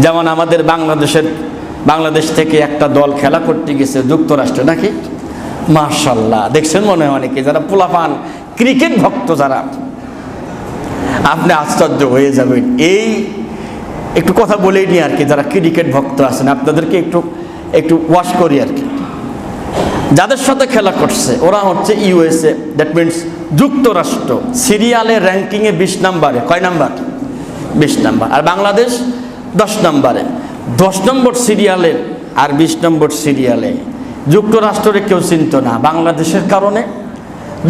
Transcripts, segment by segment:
যেমন আমাদের বাংলাদেশের, বাংলাদেশ থেকে একটা দল খেলা করতে গেছে, যুক্তরাষ্ট্রে নাকি? মার্শাল্লাহ দেখছেন মনে হয় অনেকে, যারা পোলাপান, ক্রিকেট ভক্ত যারা। আপনি আশ্চর্য হয়ে যাবেন। এই একটু কথা বলেই নি আর কি, যারা ক্রিকেট ভক্ত আছেন, আপনাদেরকে একটু একটু ওয়াশ করি আর কি। যাদের সাথে খেলা করছে, ওরা হচ্ছে ইউএসএ দ্যাট মিনস যুক্তরাষ্ট্র। সিরিয়ালের র্যাঙ্কিংয়ে বিশ নাম্বারে। কয় নাম্বার? বিশ নাম্বার। আর বাংলাদেশ? দশ নম্বরে। দশ নম্বর সিরিয়ালের আর বিশ নম্বর সিরিয়ালে। যুক্তরাষ্ট্রে কেউ চিনত না, বাংলাদেশের কারণে।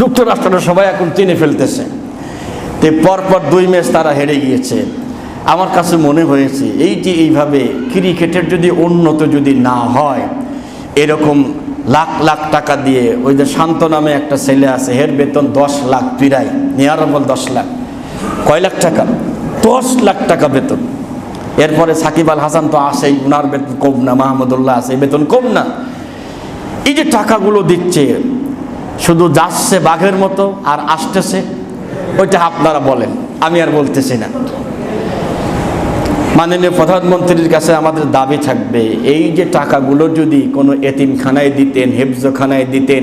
যুক্তরাষ্ট্রের সবাই এখন চিনে ফেলতেছে। তো পরপর দুই ম্যাচ তারা হেরে গিয়েছে। আমার কাছে মনে হয়েছে, এই যে এইভাবে ক্রিকেটের যদি উন্নত যদি না হয়, এরকম লাখ লাখ টাকা দিয়ে ওই যে শান্ত নামে একটা ছেলে আছে, হের বেতন দশ লাখ পিরাই নিয়ারবল দশ লাখ। কয় লাখ টাকা? দশ লাখ টাকা বেতন। এরপরে সাকিব আল হাসান তো আসেই উনার বেতন কম না, মাহমুদুল্লাহ আছে বেতন কম না। এই যে টাকাগুলো দিচ্ছে, শুধু যাচ্ছে বাঘের মতো আর আসতেছে, ওইটা আপনারা বলেন, আমি আর বলতেছি না। মাননীয় প্রধানমন্ত্রীর কাছে আমাদের দাবি থাকবে, এই যে টাকাগুলো যদি কোনো এতিমখানায় দিতেন, হেফজখানায় দিতেন,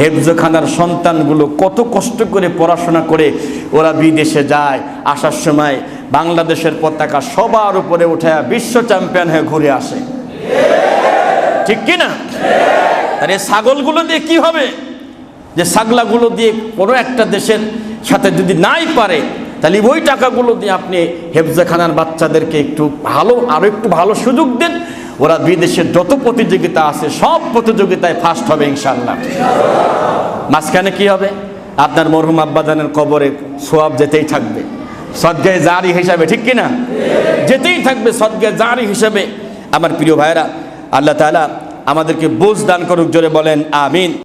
হেফজখানার সন্তানগুলো কত কষ্ট করে পড়াশোনা করে ওরা বিদেশে যায়, আসার সময় বাংলাদেশের পতাকা সবার উপরে উঠে বিশ্ব চ্যাম্পিয়ন হয়ে ঘুরে আসে। ঠিক কি না? আর এই ছাগলগুলো দিয়ে কি হবে? যে ছাগলাগুলো দিয়ে কোনো একটা দেশের সাথে যদি নাই পারে, তাহলে ওই টাকাগুলো দিয়ে আপনি হেফজাখানার বাচ্চাদেরকে একটু ভালো আরও একটু ভালো সুযোগ দেন। ওরা বিদেশের যত প্রতিযোগিতা আছে, সব প্রতিযোগিতায় ফার্স্ট হবে ইনশাল্লাহ মাঝখানে কি হবে? আপনার মরহুম আব্বাজানের কবরে সোয়াব যেতেই থাকবে। সদ্গায় জারি হিসাবে, ঠিক কিনা? যেতেই থাকবে সদ্গায় জারি হিসাবে। আমার প্রিয় ভাইরা আল্লাহ তাআলা আমাদেরকে বোঝ দান করুক, জোরে বলেন, আমিন।